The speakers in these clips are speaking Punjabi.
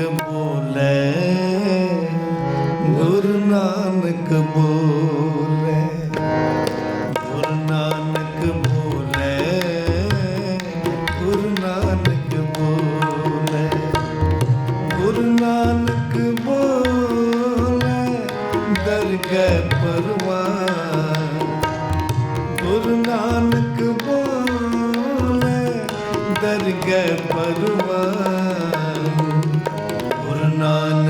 ਬੋਲੇ ਗੁਰੂ ਨਾਨਕ ਬੋਲੇ ਗੁਰੂ ਨਾਨਕ ਬੋਲੇ ਗੁਰੂ ਨਾਨਕ ਬੋਲੇ ਗੁਰੂ ਨਾਨਕ ਬੋਲੇ ਦਰਗਹਿ ਪਰਵਾਨ ਗੁਰੂ ਨਾਨਕ ਬੋਲੇ ਦਰਗਹਿ ਪਰਵਾਨ ਗੁਰੂ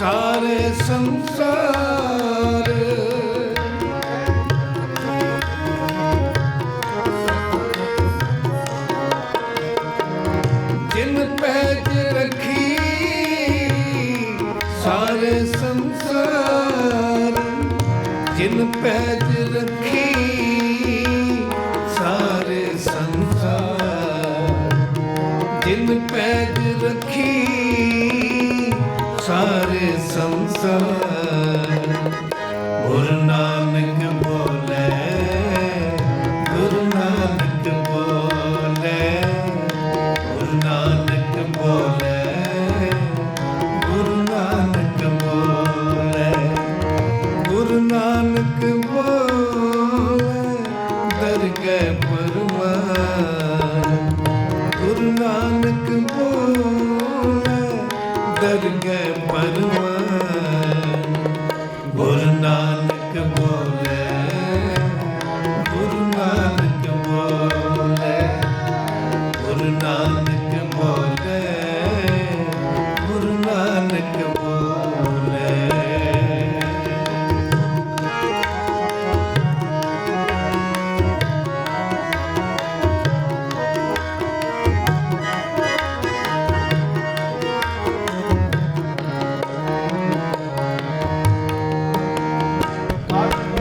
ਸਾਰੇ ਸੰਸਾਰ। ਜਿਨ ਪੈਜ ਰੱਖੀ ਸਾਰੇ ਸੰਸਾਰ। ਜਿਨ ਪੈਜ ਰੱਖੀ ਸਾਰੇ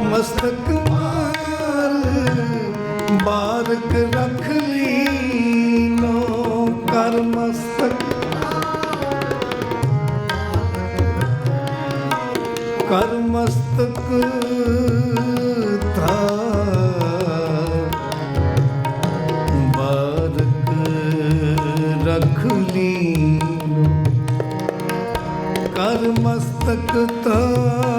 ਮਸਤਕ ਮਾਰ ਬਾਰਕ ਰੱਖ ਲੀਨੋ ਕਰ ਮਸਤਕ ਕਰ ਮਸਤਕ ਧਾ ਕਰ ਮਸਤਕ ਧਾ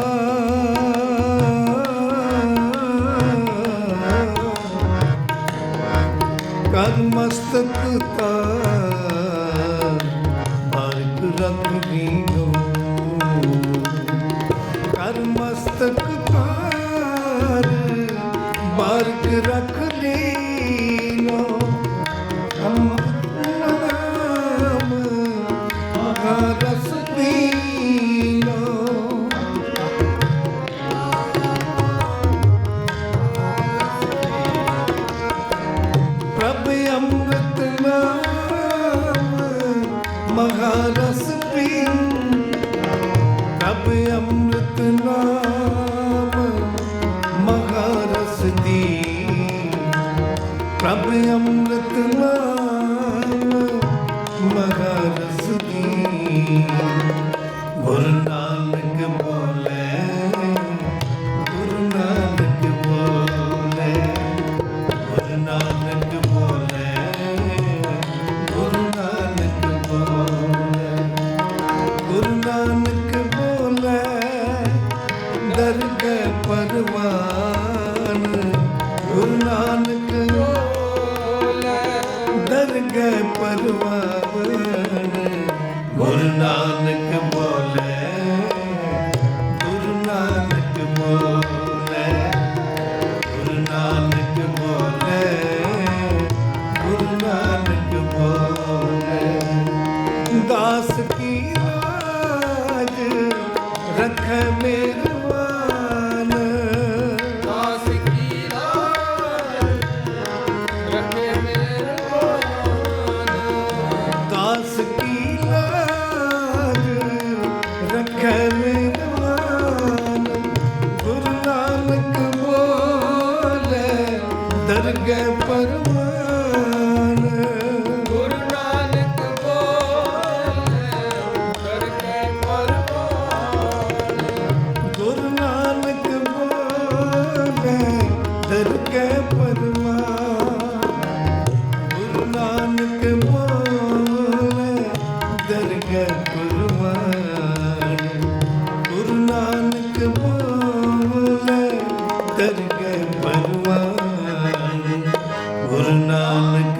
三哥 ਪ੍ਰਭ ਅੰਮ੍ਰਿਤ ਨਾਮ ਮਗਾ ਰਸ ਦੀ ਗੁਰ ਨਾਨਕ ਬੋਲੇ, ਗੁਰ ਨਾਨਕ ਬੋਲੇ, ਗੁਰ ਨਾਨਕ ਬੋਲੇ, ਗੁਰ ਨਾਨਕ ਬੋਲੇ। ਗੁਰ ਨਾਨਕ ਬੋਲੇ, ਦਰਗਹਿ ਪਰਵਾਨ। you. ਵਰਗੇ ਪਰਵਾ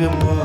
moi.